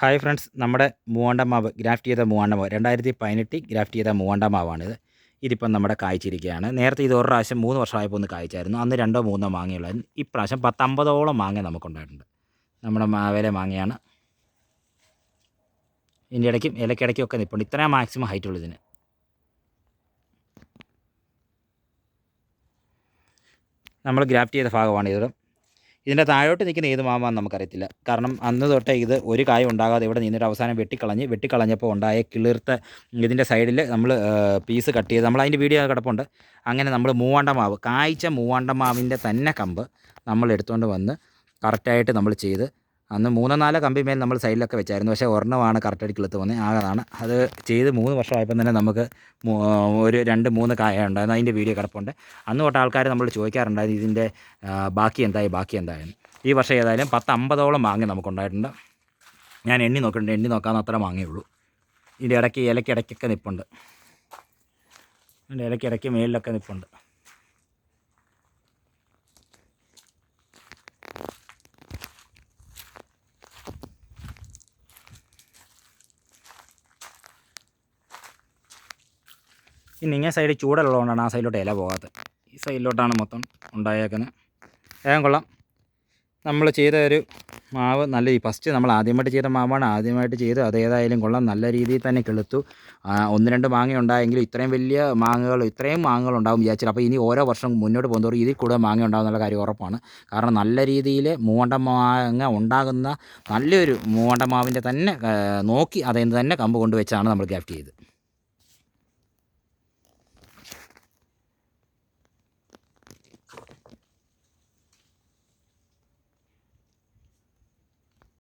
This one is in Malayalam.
ഹായ് ഫ്രണ്ട്സ് നമ്മുടെ മൂവാണ്ട മാവ് ഗ്രാഫ്റ്റ് ചെയ്ത മൂവാണ്ട മാവ് രണ്ടായിരത്തി പതിനെട്ടിൽ ഗ്രാഫ്റ്റ് ചെയ്ത മാവാണിത് ഇതിപ്പം നമ്മുടെ കായ്ച്ചിരിക്കുകയാണ് നേരത്തെ ഇത് ഒരു പ്രാവശ്യം മൂന്ന് വർഷമായപ്പോൾ ഒന്ന് കായ്ച്ചായിരുന്നു. അന്ന് രണ്ടോ മൂന്നോ മാങ്ങയുള്ളായിരുന്നു. ഇപ്രാവശ്യം പത്തമ്പതോളം മാങ്ങ നമുക്കുണ്ടായിട്ടുണ്ട്. നമ്മുടെ മാവേലെ മാങ്ങയാണ്. ഇതിന്റെ ഇടയ്ക്കും ഇലക്കിടയ്ക്കും ഒക്കെ നിൽപ്പുണ്ട് ഇത്രയും മാക്സിമം ഹൈറ്റ് ഉള്ളു ഇതിന്. നമ്മൾ ഗ്രാഫ്റ്റ് ചെയ്ത ഭാഗമാണ് ഇത്. ഇതിന്റെ താഴോട്ട് നിൽക്കുന്ന ഏത് മാമാണെന്ന് നമുക്കറിയത്തില്ല. കാരണം അന്ന് തൊട്ടേ ഇത് ഒരു കായ ഉണ്ടാകാതെ ഇവിടെ നിന്നിട്ട് അവസാനം വെട്ടിക്കളഞ്ഞ് വെട്ടിക്കളഞ്ഞപ്പോൾ ഉണ്ടായ കിളിർത്ത ഇതിന്റെ സൈഡിൽ നമ്മൾ പീസ് കട്ട് ചെയ്ത് നമ്മൾ അതിന്റെ വീഡിയോ കിടപ്പുണ്ട്. അങ്ങനെ നമ്മൾ മൂവാണ്ട മാവ് കായ്ച്ച മൂവാണ്ട മാവിന്റെ തന്നെ കമ്പ് നമ്മൾ എടുത്തുകൊണ്ട് വന്ന് കറക്റ്റായിട്ട് നമ്മൾ ചെയ്ത് അന്ന് മൂന്നോ നാലോ കമ്പി മേൽ നമ്മൾ സൈഡിലൊക്കെ വെച്ചായിരുന്നു. പക്ഷേ ഒരെണ്ണമാണ് കറക്റ്റായിട്ട് കിളുത്ത് വന്നത് ആകതാണ്. അത് ചെയ്ത് മൂന്ന് വർഷമായപ്പോൾ തന്നെ നമുക്ക് ഒരു രണ്ട് മൂന്ന് കായ ഉണ്ടായിരുന്നു. അതിന്റെ വീഡിയോ കിടപ്പുണ്ട്. അന്ന് തൊട്ട് ആൾക്കാർ നമ്മൾ ചോദിക്കാറുണ്ടായിരുന്നു ഇതിന്റെ ബാക്കി എന്തായി ബാക്കി എന്തായെന്ന്? ഈ വർഷം ഏതായാലും പത്ത് അമ്പതോളം മാങ്ങ നമുക്കുണ്ടായിട്ടുണ്ട്. ഞാൻ എണ്ണി നോക്കിയിട്ടുണ്ട് എണ്ണി നോക്കാമെന്ന് അത്ര മാങ്ങയുള്ളൂ. ഇതിന്റെ ഇടയ്ക്ക് ഇലയ്ക്കിടയ്ക്കൊക്കെ നിപ്പുണ്ട്. ഇതിന്റെ ഇലയ്ക്ക് മേലിലൊക്കെ മേളിലൊക്കെ ഇനി ഇങ്ങനെ സൈഡ് ചൂടുള്ളതുകൊണ്ടാണ് ആ സൈഡിലോട്ട് ഇല പോകാത്തത്. ഈ സൈഡിലോട്ടാണ് മൊത്തം ഉണ്ടായേക്കുന്നത് വേഗം കൊള്ളാം. നമ്മൾ ചെയ്ത ഒരു മാവ് നല്ല ഫസ്റ്റ് നമ്മൾ ആദ്യമായിട്ട് ചെയ്ത മാവാണ്. ആദ്യമായിട്ട് ചെയ്ത് അതേതായാലും കൊള്ളാം. നല്ല രീതിയിൽ തന്നെ കെളുത്തു. ഒന്ന് രണ്ട് മാങ്ങ ഉണ്ടായെങ്കിലും ഇത്രയും വലിയ മാങ്ങകൾ ഇത്രയും മാങ്ങകൾ ഉണ്ടാവും വിചാരിച്ചില്ല. അപ്പോൾ ഇനി ഓരോ വർഷം മുന്നോട്ട് പോകുന്നതോറും ഇതിൽ കൂടുതൽ മാങ്ങ ഉണ്ടാകും എന്നുള്ള കാര്യം ഉറപ്പാണ്. കാരണം നല്ല രീതിയിൽ മൂവണ്ട മാങ്ങ ഉണ്ടാകുന്ന നല്ലൊരു മൂവണ്ട മാവിന്റെ തന്നെ നോക്കി അതിൽ നിന്ന് തന്നെ കമ്പ് കൊണ്ടുവച്ചാണ് നമ്മൾ ഗ്രാഫ്റ്റ് ചെയ്തത്.